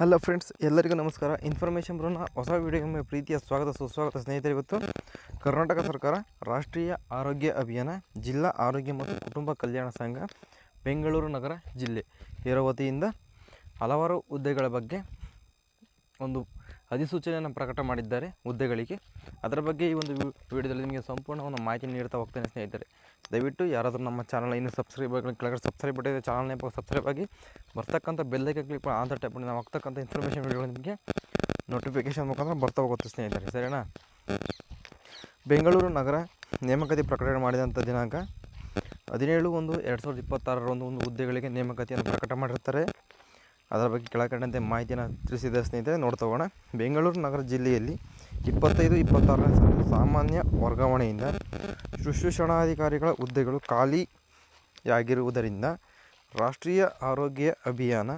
Hello friends ಎಲ್ಲರಿಗೂ ನಮಸ್ಕಾರ. Information ಬ್ರೋನ ಹೊಸ ವಿಡಿಯೋಗೆ ಪ್ರೀತಿಯ ಸ್ವಾಗತ, ಸುಸ್ವಾಗತ ಸ್ನೇಹಿತರೆ. ಇವತ್ತು ಕರ್ನಾಟಕ ಸರ್ಕಾರ ರಾಷ್ಟ್ರೀಯ ಆರೋಗ್ಯ ಅಭಿಯಾನ, ಜಿಲ್ಲಾ ಆರೋಗ್ಯ ಮತ್ತು ಕುಟುಂಬ ಕಲ್ಯಾಣ ಸಂಘ, ಬೆಂಗಳೂರು ನಗರ ಜಿಲ್ಲೆ. ಇದರ ವತಿಯಿಂದ ಹಲವಾರು ಹುದ್ದೆಗಳ ಬಗ್ಗೆ ಒಂದು ಅಧಿಸೂಚನೆಯನ್ನು ಪ್ರಕಟ ಮಾಡಿದ್ದಾರೆ ಹುದ್ದೆಗಳಿಗೆ. ಅದರ ಬಗ್ಗೆ ಈ ಒಂದು ವಿಡಿಯೋದಲ್ಲಿ ನಿಮಗೆ ಸಂಪೂರ್ಣ ಒಂದು ಮಾಹಿತಿ ನೀಡ್ತಾ ಹೋಗ್ತೇನೆ ಸ್ನೇಹಿತರೆ. ದಯವಿಟ್ಟು ಯಾರಾದರೂ ನಮ್ಮ ಚಾನಲ್ ಇನ್ನೂ ಸಬ್ಸ್ಕ್ರೈಬ್ ಕೆಳಗಡೆ ಸಬ್ಸ್ಕ್ರೈಬ್ ಮಾಡಿದರೆ ಚಾನಲ್ನೇ ಸಬ್ಸ್ಕ್ರೈಬ್ ಆಗಿ ಬರ್ತಕ್ಕಂಥ ಬೆಲ್ಲೈಕೆ ಕ್ಲಿಕ್ ಅಂತ ಟೈಪ್ ನಾವು ಆಗ್ತಕ್ಕಂಥ ಇನ್ಫಾರ್ಮೇಷನ್ ವಿಡಿಯೋ ನಿಮಗೆ ನೋಟಿಫಿಕೇಶನ್ ಮುಖಾಂತರ ಬರ್ತಾ ಹೋಗುತ್ತೆ ಸ್ನೇಹಿತರೆ, ಸರಿನಾ? ಬೆಂಗಳೂರು ನಗರ ನೇಮಕಾತಿ ಪ್ರಕಟಣೆ ಮಾಡಿದಂಥ ದಿನಾಂಕ ಹದಿನೇಳು ಒಂದು ಎರಡು ಸಾವಿರದ ಇಪ್ಪತ್ತಾರರಂದು ಒಂದು ಹುದ್ದೆಗಳಿಗೆ ನೇಮಕಾತಿಯನ್ನು ಪ್ರಕಟ ಮಾಡಿರ್ತಾರೆ ಅದರ ಬಗ್ಗೆ ಕೆಳಕಂಡಂತೆ ಮಾಹಿತಿಯನ್ನು ತಿಳಿಸಿದ ಸ್ನೇಹಿತರೆ, ನೋಡ್ತಾ ಹೋಗೋಣ. ಬೆಂಗಳೂರು ನಗರ ಜಿಲ್ಲೆಯಲ್ಲಿ ಇಪ್ಪತ್ತೈದು, ಇಪ್ಪತ್ತಾರನೇ ಸಾಲಿನ ಸಾಮಾನ್ಯ ವರ್ಗಾವಣೆಯಿಂದ ಶುಶ್ರೂಷಣಾಧಿಕಾರಿಗಳ ಹುದ್ದೆಗಳು ಖಾಲಿಯಾಗಿರುವುದರಿಂದ ರಾಷ್ಟ್ರೀಯ ಆರೋಗ್ಯ ಅಭಿಯಾನ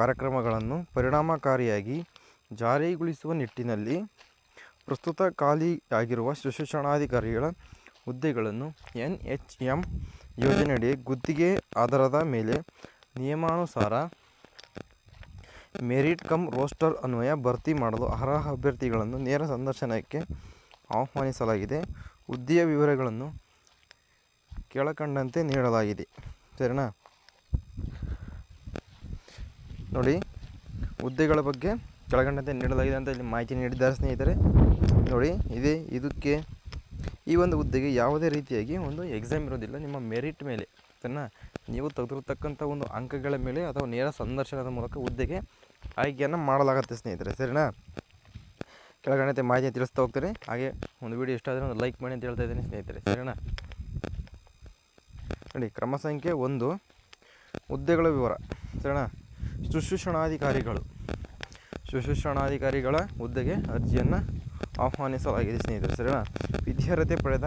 ಕಾರ್ಯಕ್ರಮಗಳನ್ನು ಪರಿಣಾಮಕಾರಿಯಾಗಿ ಜಾರಿಗೊಳಿಸುವ ನಿಟ್ಟಿನಲ್ಲಿ ಪ್ರಸ್ತುತ ಖಾಲಿಯಾಗಿರುವ ಶುಶ್ರೂಷಣಾಧಿಕಾರಿಗಳ ಹುದ್ದೆಗಳನ್ನು ಎನ್ ಎಚ್ ಎಂ ಯೋಜನೆಯಡಿ ಗುತ್ತಿಗೆ ಆಧಾರದ ಮೇಲೆ ನಿಯಮಾನುಸಾರ ಮೆರಿಟ್ ಕಮ್ ರೋಸ್ಟರ್ ಅನ್ವಯ ಭರ್ತಿ ಮಾಡಲು ಅರ್ಹ ಅಭ್ಯರ್ಥಿಗಳನ್ನು ನೇರ ಸಂದರ್ಶನಕ್ಕೆ ಆಹ್ವಾನಿಸಲಾಗಿದೆ. ಹುದ್ದೆಯ ವಿವರಗಳನ್ನು ಕೆಳಕಂಡಂತೆ ನೀಡಲಾಗಿದೆ. ಸರಿನಾ? ನೋಡಿ, ಹುದ್ದೆಗಳ ಬಗ್ಗೆ ಕೆಳಕಂಡಂತೆ ನೀಡಲಾಗಿದೆ ಅಂತ ಇಲ್ಲಿ ಮಾಹಿತಿ ನೀಡಿದ್ದಾರೆ ಸ್ನೇಹಿತರೆ. ನೋಡಿ, ಇದೇ, ಇದಕ್ಕೆ ಈ ಒಂದು ಹುದ್ದೆಗೆ ಯಾವುದೇ ರೀತಿಯಾಗಿ ಒಂದು ಎಕ್ಸಾಮ್ ಇರೋದಿಲ್ಲ ನಿಮ್ಮ ಮೆರಿಟ್ ಮೇಲೆ, ಸರಿನಾ? ನೀವು ತೆಗೆದಿರತಕ್ಕಂಥ ಒಂದು ಅಂಕಗಳ ಮೇಲೆ ಅಥವಾ ನೇರ ಸಂದರ್ಶನದ ಮೂಲಕ ಹುದ್ದೆಗೆ ಆಯ್ಕೆಯನ್ನು ಮಾಡಲಾಗುತ್ತೆ ಸ್ನೇಹಿತರೆ, ಸರಿನಾ? ಕೆಳಗಡೆ ಮಾಹಿತಿ ತಿಳಿಸ್ತಾ ಹೋಗ್ತೀನಿ ಹಾಗೆ ಒಂದು ವಿಡಿಯೋ ಇಷ್ಟ ಆದರೆ ಒಂದು ಲೈಕ್ ಮಾಡಿ ಅಂತ ಹೇಳ್ತಾ ಇದ್ದೀನಿ ಸ್ನೇಹಿತರೆ, ಸರಿನಾ? ನೋಡಿ, ಕ್ರಮ ಸಂಖ್ಯೆ ಒಂದು, ಹುದ್ದೆಗಳ ವಿವರ, ಸರಿನಾ? ಶುಶ್ರೂಷಣಾಧಿಕಾರಿಗಳು ಶುಶ್ರೂಷಣಾಧಿಕಾರಿಗಳ ಹುದ್ದೆಗೆ ಅರ್ಜಿಯನ್ನು ಆಹ್ವಾನಿಸಲಾಗಿದೆ ಸ್ನೇಹಿತರೆ, ಸರಿನಾ? ವಿದ್ಯಾರ್ಹತೆ ಪಡೆದ,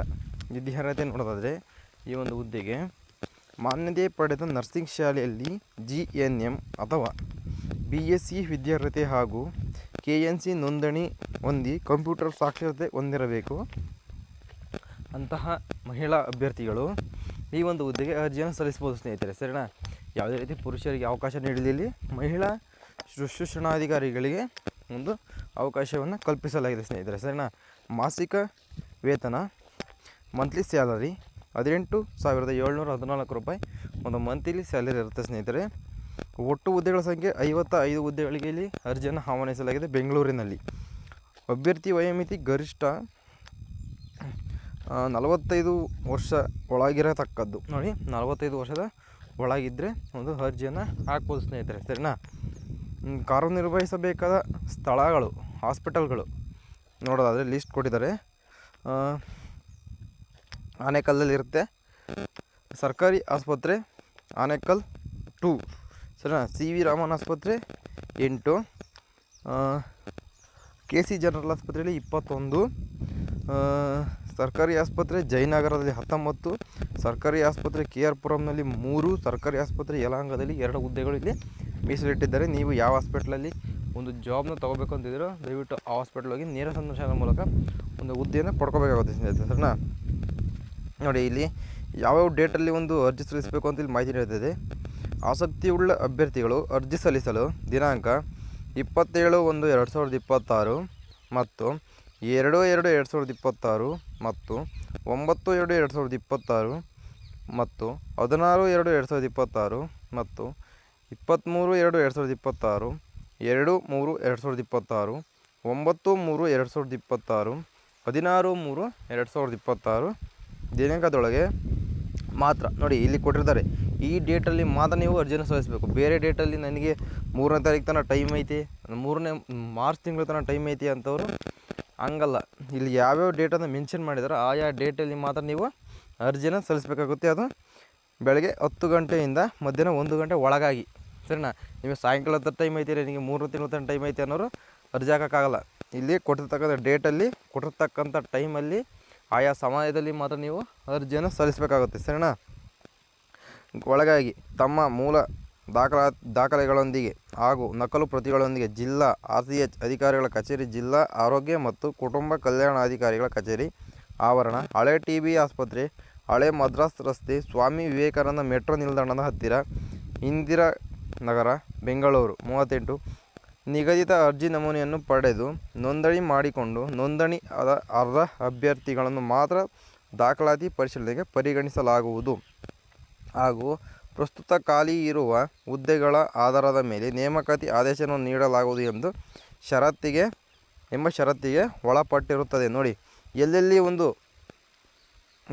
ವಿದ್ಯಾರ್ಹತೆ ನೋಡೋದಾದರೆ ಈ ಒಂದು ಹುದ್ದೆಗೆ ಮಾನ್ಯತೆ ಪಡೆದ ನರ್ಸಿಂಗ್ ಶಾಲೆಯಲ್ಲಿ ಜಿ ಎನ್ ಎಂ ಅಥವಾ ಬಿ ಎಸ್ ಸಿ ವಿದ್ಯಾರ್ಹತೆ ಹಾಗೂ ಕೆ ಎನ್ ಸಿ ನೋಂದಣಿ ಹೊಂದಿ ಕಂಪ್ಯೂಟರ್ ಸಾಕ್ಷರತೆ ಹೊಂದಿರಬೇಕು. ಅಂತಹ ಮಹಿಳಾ ಅಭ್ಯರ್ಥಿಗಳು ಈ ಒಂದು ಹುದ್ದೆಗೆ ಅರ್ಜಿಯನ್ನು ಸಲ್ಲಿಸ್ಬೋದು ಸ್ನೇಹಿತರೆ. ಸರಿನಾ? ಯಾವುದೇ ರೀತಿ ಪುರುಷರಿಗೆ ಅವಕಾಶ ನೀಡಲಿಲ್ಲಿ ಮಹಿಳಾ ಶುಶ್ರೂಷಣಾಧಿಕಾರಿಗಳಿಗೆ ಒಂದು ಅವಕಾಶವನ್ನು ಕಲ್ಪಿಸಲಾಗಿದೆ, ಸ್ನೇಹಿತರೆ. ಸರಿನಾ? ಮಾಸಿಕ ವೇತನ, ಮಂತ್ಲಿ ಸ್ಯಾಲರಿ, ಹದಿನೆಂಟು ಸಾವಿರದ ಏಳ್ನೂರ ಹದಿನಾಲ್ಕು ರೂಪಾಯಿ ಒಂದು ಮಂತ್ಲಿ ಸ್ಯಾಲರಿ ಇರುತ್ತೆ, ಸ್ನೇಹಿತರೆ. ಒಟ್ಟು ಹುದ್ದೆಗಳ ಸಂಖ್ಯೆ ಐವತ್ತ ಐದು ಹುದ್ದೆಗಳಿಗೆ ಇಲ್ಲಿ ಅರ್ಜಿಯನ್ನು ಆಹ್ವಾನಿಸಲಾಗಿದೆ ಬೆಂಗಳೂರಿನಲ್ಲಿ. ಅಭ್ಯರ್ಥಿ ವಯೋಮಿತಿ ಗರಿಷ್ಠ ನಲವತ್ತೈದು ವರ್ಷ ಒಳಗಿರತಕ್ಕದ್ದು. ನೋಡಿ, ನಲವತ್ತೈದು ವರ್ಷದ ಒಳಗಿದ್ದರೆ ಒಂದು ಅರ್ಜಿಯನ್ನು ಹಾಕ್ಬೋದು ಸ್ನೇಹಿತರೆ, ಸರಿನಾ? ಕಾರ್ಯನಿರ್ವಹಿಸಬೇಕಾದ ಸ್ಥಳಗಳು, ಹಾಸ್ಪಿಟಲ್ಗಳು ನೋಡೋದಾದರೆ ಲಿಸ್ಟ್ ಕೊಟ್ಟಿದ್ದಾರೆ. ಆನೇಕಲ್ಲಲ್ಲಿರುತ್ತೆ. ಸರ್ಕಾರಿ ಆಸ್ಪತ್ರೆ ಆನೇಕಲ್ ಟೂ. ಸರಿನಾ ಸಿ ವಿ ರಾಮನ್ ಆಸ್ಪತ್ರೆ ಎಂಟು ಕೆ ಸಿ ಜನರಲ್ ಆಸ್ಪತ್ರೆಯಲ್ಲಿ ಇಪ್ಪತ್ತೊಂದು ಸರ್ಕಾರಿ ಆಸ್ಪತ್ರೆ ಜಯನಗರದಲ್ಲಿ ಹತ್ತೊಂಬತ್ತು, ಸರ್ಕಾರಿ ಆಸ್ಪತ್ರೆ ಕೆ ಆರ್ ಪುರಂನಲ್ಲಿ ಮೂರು, ಸರ್ಕಾರಿ ಆಸ್ಪತ್ರೆ ಯಲಹಂಕದಲ್ಲಿ ಎರಡು ಹುದ್ದೆಗಳು ಇಲ್ಲಿ ಮೀಸಲಿಟ್ಟಿದ್ದಾರೆ. ನೀವು ಯಾವ ಹಾಸ್ಪಿಟ್ಲಲ್ಲಿ ಒಂದು ಜಾಬ್ನ ತೊಗೋಬೇಕು ಅಂತಿದ್ದೀರೋ, ದಯವಿಟ್ಟು ಆ ಹಾಸ್ಪಿಟ್ಲ್ ಹೋಗಿ ನೇರ ಸಂದರ್ಶನದ ಮೂಲಕ ಒಂದು ಹುದ್ದೆಯನ್ನು ಪಡ್ಕೋಬೇಕಾಗುತ್ತೆ ಸ್ನೇಹಿತರೆ ಸರಿನಾ ನೋಡಿ ಇಲ್ಲಿ ಯಾವ್ಯಾವ ಡೇಟಲ್ಲಿ ಒಂದು ಅರ್ಜಿ ಸಲ್ಲಿಸಬೇಕು ಅಂತ ಇಲ್ಲಿ ಮಾಹಿತಿ ನೀಡುತ್ತದೆ ಆಸಕ್ತಿಯುಳ್ಳ ಅಭ್ಯರ್ಥಿಗಳು ಅರ್ಜಿ ಸಲ್ಲಿಸಲು ದಿನಾಂಕ ಇಪ್ಪತ್ತೇಳು ಒಂದು ಎರಡು ಸಾವಿರದ ಇಪ್ಪತ್ತಾರು ಮತ್ತು ಎರಡು ಎರಡು ಎರಡು ಸಾವಿರದ ಇಪ್ಪತ್ತಾರು ಮತ್ತು ಒಂಬತ್ತು ಎರಡು ಎರಡು ಸಾವಿರದ ಇಪ್ಪತ್ತಾರು ಮತ್ತು ಹದಿನಾರು ಎರಡು ಎರಡು ಸಾವಿರದ ಇಪ್ಪತ್ತಾರು ಮತ್ತು ಇಪ್ಪತ್ತ್ಮೂರು ಎರಡು ಎರಡು ಸಾವಿರದ ಇಪ್ಪತ್ತಾರು, ಎರಡು ಮೂರು ಎರಡು ಸಾವಿರದ ಇಪ್ಪತ್ತಾರು, ಒಂಬತ್ತು ಮೂರು ಎರಡು ಸಾವಿರದ ಇಪ್ಪತ್ತಾರು, ಹದಿನಾರು ಮೂರು ಎರಡು ಸಾವಿರದ ಇಪ್ಪತ್ತಾರು ದಿನಾಂಕದೊಳಗೆ ಮಾತ್ರ. ನೋಡಿ, ಇಲ್ಲಿ ಕೊಟ್ಟಿರ್ತಾರೆ. ಈ ಡೇಟಲ್ಲಿ ಮಾತ್ರ ನೀವು ಅರ್ಜಿನ ಸಲ್ಲಿಸಬೇಕು. ಬೇರೆ ಡೇಟಲ್ಲಿ ನನಗೆ ಮೂರನೇ ತಾರೀಕು ತನಕ ಟೈಮ್ ಐತಿ. ಮೂರನೇ ಮಾರ್ಚ್ ತಿಂಗಳ ತನಕ ಟೈಮ್ ಐತಿ ಅಂತವರು ಹಂಗಲ್ಲ. ಇಲ್ಲಿ ಯಾವ್ಯಾವ ಡೇಟನ್ನು ಮೆನ್ಷನ್ ಮಾಡಿದಾರೋ ಆಯಾ ಡೇಟಲ್ಲಿ ಮಾತ್ರ ನೀವು ಅರ್ಜಿನ ಸಲ್ಲಿಸಬೇಕಾಗುತ್ತೆ. ಅದು ಬೆಳಗ್ಗೆ ಹತ್ತು ಗಂಟೆಯಿಂದ ಮಧ್ಯಾಹ್ನ ಒಂದು ಗಂಟೆ ಒಳಗಾಗಿ. ಸರಿನಾ? ನಿಮಗೆ ಸಾಯಂಕಾಲದ ಟೈಮ್ ಐತಿ ನಿಮಗೆ ಮೂರನೇ ತಿಂಗಳ ತನಕ ಟೈಮ್ ಐತಿ ಅನ್ನೋರು ಅರ್ಜಿ ಹಾಕೋಕ್ಕಾಗಲ್ಲ. ಇಲ್ಲಿ ಕೊಟ್ಟಿರ್ತಕ್ಕಂಥ ಡೇಟಲ್ಲಿ, ಕೊಟ್ಟಿರ್ತಕ್ಕಂಥ ಟೈಮಲ್ಲಿ ಆಯಾ ಸಮಯದಲ್ಲಿ ಮಾತ್ರ ನೀವು ಅರ್ಜಿಯನ್ನು ಸಲ್ಲಿಸಬೇಕಾಗುತ್ತೆ, ಸರಿನಾ? ಒಳಗಾಗಿ ತಮ್ಮ ಮೂಲ ದಾಖಲಾ, ದಾಖಲೆಗಳೊಂದಿಗೆ ಹಾಗೂ ನಕಲು ಪ್ರತಿಗಳೊಂದಿಗೆ ಜಿಲ್ಲಾ ಆರ್ ಸಿ ಎಚ್ ಅಧಿಕಾರಿಗಳ ಕಚೇರಿ, ಜಿಲ್ಲಾ ಆರೋಗ್ಯ ಮತ್ತು ಕುಟುಂಬ ಕಲ್ಯಾಣಾಧಿಕಾರಿಗಳ ಕಚೇರಿ, ಆವರಣ, ಹಳೆ ಟಿ ಬಿ ಆಸ್ಪತ್ರೆ, ಹಳೆ ಮದ್ರಾಸ್ ರಸ್ತೆ, ಸ್ವಾಮಿ ವಿವೇಕಾನಂದ ಮೆಟ್ರೋ ನಿಲ್ದಾಣದ ಹತ್ತಿರ ಇಂದಿರಾ ನಗರ ಬೆಂಗಳೂರು, ಮೂವತ್ತೆಂಟು ನಿಗದಿತ ಅರ್ಜಿ ನಮೂನೆಯನ್ನು ಪಡೆದು ನೋಂದಣಿ ಮಾಡಿಕೊಂಡು ನೋಂದಣಿ ಅದ ಅರ್ಹ ಅಭ್ಯರ್ಥಿಗಳನ್ನು ಮಾತ್ರ ದಾಖಲಾತಿ ಪರಿಶೀಲನೆಗೆ ಪರಿಗಣಿಸಲಾಗುವುದು. ಹಾಗೂ ಪ್ರಸ್ತುತ ಖಾಲಿ ಇರುವ ಹುದ್ದೆಗಳ ಆಧಾರದ ಮೇಲೆ ನೇಮಕಾತಿ ಆದೇಶವನ್ನು ನೀಡಲಾಗುವುದು ಎಂದು ಷರತ್ತಿಗೆ, ಎಂಬ ಷರತ್ತಿಗೆ ಒಳಪಟ್ಟಿರುತ್ತದೆ. ನೋಡಿ, ಎಲ್ಲೆಲ್ಲಿ ಒಂದು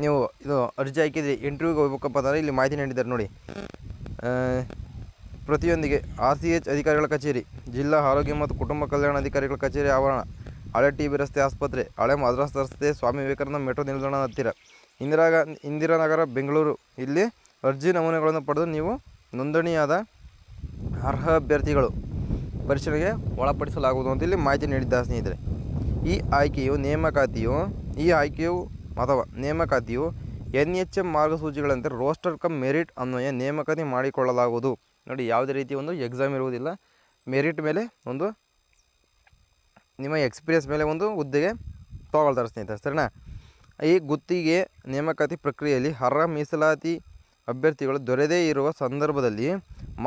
ನೀವು ಇದು ಅರ್ಜಿ ಹಾಕಿದ್ರಿ ಇಂಟರ್ವ್ಯೂಗೆ ಹೋಗ್ಬೇಕಪ್ಪ ಅಂದರೆ ಇಲ್ಲಿ ಮಾಹಿತಿ ನೀಡಿದ್ದಾರೆ. ನೋಡಿ ಪ್ರತಿಯೊಂದಿಗೆ ಆರ್ಸಿಎಚ್ ಅಧಿಕಾರಿಗಳ ಕಚೇರಿ, ಜಿಲ್ಲಾ ಆರೋಗ್ಯ ಮತ್ತು ಕುಟುಂಬ ಕಲ್ಯಾಣ ಅಧಿಕಾರಿಗಳ ಕಚೇರಿ ಆವರಣ, ಹಳೆ ಟಿ ಬಿ ರಸ್ತೆ ಆಸ್ಪತ್ರೆ, ಹಳೆ ಮದ್ರಾಸ್ ರಸ್ತೆ, ಸ್ವಾಮಿ ವಿವೇಕಾನಂದ ಮೆಟ್ರೋ ನಿಲ್ದಾಣದ ಹತ್ತಿರ. ಇಂದಿರಾ ಗಾ, ಇಂದಿರಾನಗರ, ಬೆಂಗಳೂರು. ಇಲ್ಲಿ ಅರ್ಜಿ ನಮೂನೆಗಳನ್ನು ಪಡೆದು ನೀವು ನೋಂದಣಿಯಾದ ಅರ್ಹ ಅಭ್ಯರ್ಥಿಗಳು ಪರಿಶೀಲನೆಗೆ ಒಳಪಡಿಸಲಾಗುವುದು ಅಂತ ಇಲ್ಲಿ ಮಾಹಿತಿ ನೀಡಿದ್ದಾರೆ ಸ್ನೇಹಿತರೆ. ಈ ಆಯ್ಕೆಯು ನೇಮಕಾತಿಯು, ಈ ಆಯ್ಕೆಯು ಅಥವಾ ನೇಮಕಾತಿಯು ಎನ್ ಎಚ್ ಎಂ ಮಾರ್ಗಸೂಚಿಗಳಂತೆ ರೋಸ್ಟರ್ ಕಮ್ ಮೆರಿಟ್ ಅನ್ವಯ ನೇಮಕಾತಿ ಮಾಡಿಕೊಳ್ಳಲಾಗುವುದು. ನೋಡಿ, ಯಾವುದೇ ರೀತಿ ಒಂದು ಎಕ್ಸಾಮ್ ಇರುವುದಿಲ್ಲ. ಮೆರಿಟ್ ಮೇಲೆ ಒಂದು ನಿಮ್ಮ ಎಕ್ಸ್ಪೀರಿಯನ್ಸ್ ಮೇಲೆ ಒಂದು ಹುದ್ದೆಗೆ ತೊಗೊಳ್ತಾರೆ ಸ್ನೇಹಿತರೆ, ಸರಿನಾ? ಈ ಗುತ್ತಿಗೆ ನೇಮಕಾತಿ ಪ್ರಕ್ರಿಯೆಯಲ್ಲಿ ಅರ್ಹ ಮೀಸಲಾತಿ ಅಭ್ಯರ್ಥಿಗಳು ದೊರೆದೇ ಇರುವ ಸಂದರ್ಭದಲ್ಲಿ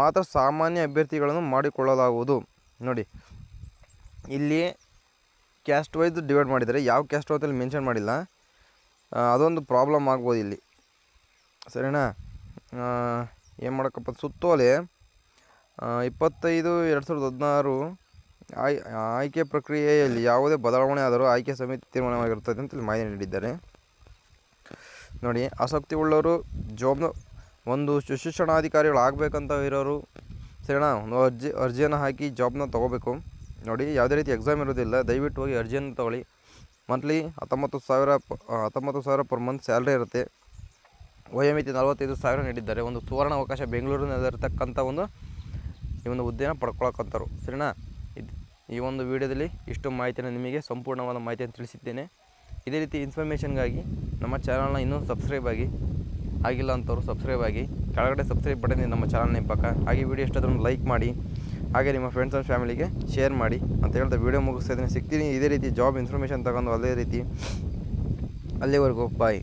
ಮಾತ್ರ ಸಾಮಾನ್ಯ ಅಭ್ಯರ್ಥಿಗಳನ್ನು ಮಾಡಿಕೊಳ್ಳಲಾಗುವುದು. ನೋಡಿ, ಇಲ್ಲಿ ಕ್ಯಾಸ್ಟ್ ವೈಸ್ ಡಿವೈಡ್ ಮಾಡಿದರೆ ಯಾವ ಕ್ಯಾಸ್ಟ್ ಅಂತಲ್ಲಿ ಮೆನ್ಷನ್ ಮಾಡಿಲ್ಲ. ಅದೊಂದು ಪ್ರಾಬ್ಲಮ್ ಆಗ್ಬೋದು ಇಲ್ಲಿ. ಸರಿನಾ? ಏನು ಮಾಡೋಕ್ಕಪ್ಪ ಸುತ್ತೋಲೆ ಇಪ್ಪತ್ತೈದು, ಎರಡು ಸಾವಿರದ ಹದಿನಾರು ಆಯ್, ಆಯ್ಕೆ ಪ್ರಕ್ರಿಯೆಯಲ್ಲಿ ಯಾವುದೇ ಬದಲಾವಣೆ ಆದರೂ ಆಯ್ಕೆ ಸಮಿತಿ ತೀರ್ಮಾನವಾಗಿರುತ್ತದೆ ಅಂತ ಮಾಹಿತಿ ನೀಡಿದ್ದಾರೆ. ನೋಡಿ ಆಸಕ್ತಿ ಉಳ್ಳವರು ಜಾಬ್ ಒಂದು ಶುಶಿಕ್ಷಣಾಧಿಕಾರಿಗಳು ಆಗಬೇಕಂತ ಇರೋರು, ಸರಿನಾ? ಒಂದು ಅರ್ಜಿ, ಅರ್ಜಿಯನ್ನು ಹಾಕಿ ಜಾಬ್ನ ತೊಗೋಬೇಕು. ನೋಡಿ, ಯಾವುದೇ ರೀತಿ ಎಕ್ಸಾಮ್ ಇರೋದಿಲ್ಲ, ದಯವಿಟ್ಟು ಹೋಗಿ ಅರ್ಜಿಯನ್ನು ತೊಗೊಳ್ಳಿ. ಮಂತ್ಲಿ ಹತ್ತೊಂಬತ್ತು ಸಾವಿರ ಹತ್ತೊಂಬತ್ತು ಸಾವಿರ ಪರ್ ಮಂತ್ ಸ್ಯಾಲ್ರಿ ಇರುತ್ತೆ. ವಯೋಮಿತಿ ನಲವತ್ತೈದು ಸಾವಿರ ನೀಡಿದ್ದಾರೆ. ಒಂದು ಸುವರ್ಣ ಅವಕಾಶ ಬೆಂಗಳೂರಿನಲ್ಲಿರತಕ್ಕಂಥ ಒಂದು ಈ ಒಂದು ಹುದ್ದೆನ ಪಡ್ಕೊಳಕ್ಕಂತಾರು ಸರಿನಾ? ಇದು ಈ ಒಂದು ವಿಡಿಯೋದಲ್ಲಿ ಇಷ್ಟು ಮಾಹಿತಿಯನ್ನು ನಿಮಗೆ ಸಂಪೂರ್ಣವಾದ ಮಾಹಿತಿಯನ್ನು ತಿಳಿಸಿದ್ದೇನೆ. ಇದೇ ರೀತಿ ಇನ್ಫಾರ್ಮೇಷನ್ಗಾಗಿ ನಮ್ಮ ಚಾನಲ್ನ ಇನ್ನೂ ಸಬ್ಸ್ಕ್ರೈಬ್ ಆಗಿ ಆಗಿಲ್ಲ ಅಂತವ್ರು ಸಬ್ಸ್ಕ್ರೈಬ್ ಆಗಿ, ಕೆಳಗಡೆ ಸಬ್ಸ್ಕ್ರೈಬ್ ಬಟನ್ ನಮ್ಮ ಚಾನಲ್ನ ಪಕ್ಕ ಹಾಗೆ ವಿಡಿಯೋ ಇಷ್ಟಾದ್ರೂ ಲೈಕ್ ಮಾಡಿ, ಹಾಗೆ ನಿಮ್ಮ ಫ್ರೆಂಡ್ಸ್ ಆ್ಯಂಡ್ ಫ್ಯಾಮಿಲಿಗೆ ಶೇರ್ ಮಾಡಿ ಅಂತ ಹೇಳ್ತಾ ವಿಡಿಯೋ ಮುಗಿಸ್ತಾ ಇದ್ದೀನಿ. ಸಿಗ್ತೀನಿ. ಇದೇ ರೀತಿ ಜಾಬ್ ಇನ್ಫಾರ್ಮೇಷನ್ ತಗೊಂಡು ಅದೇ ರೀತಿ ಅಲ್ಲಿವರೆಗೂ. ಬಾಯ್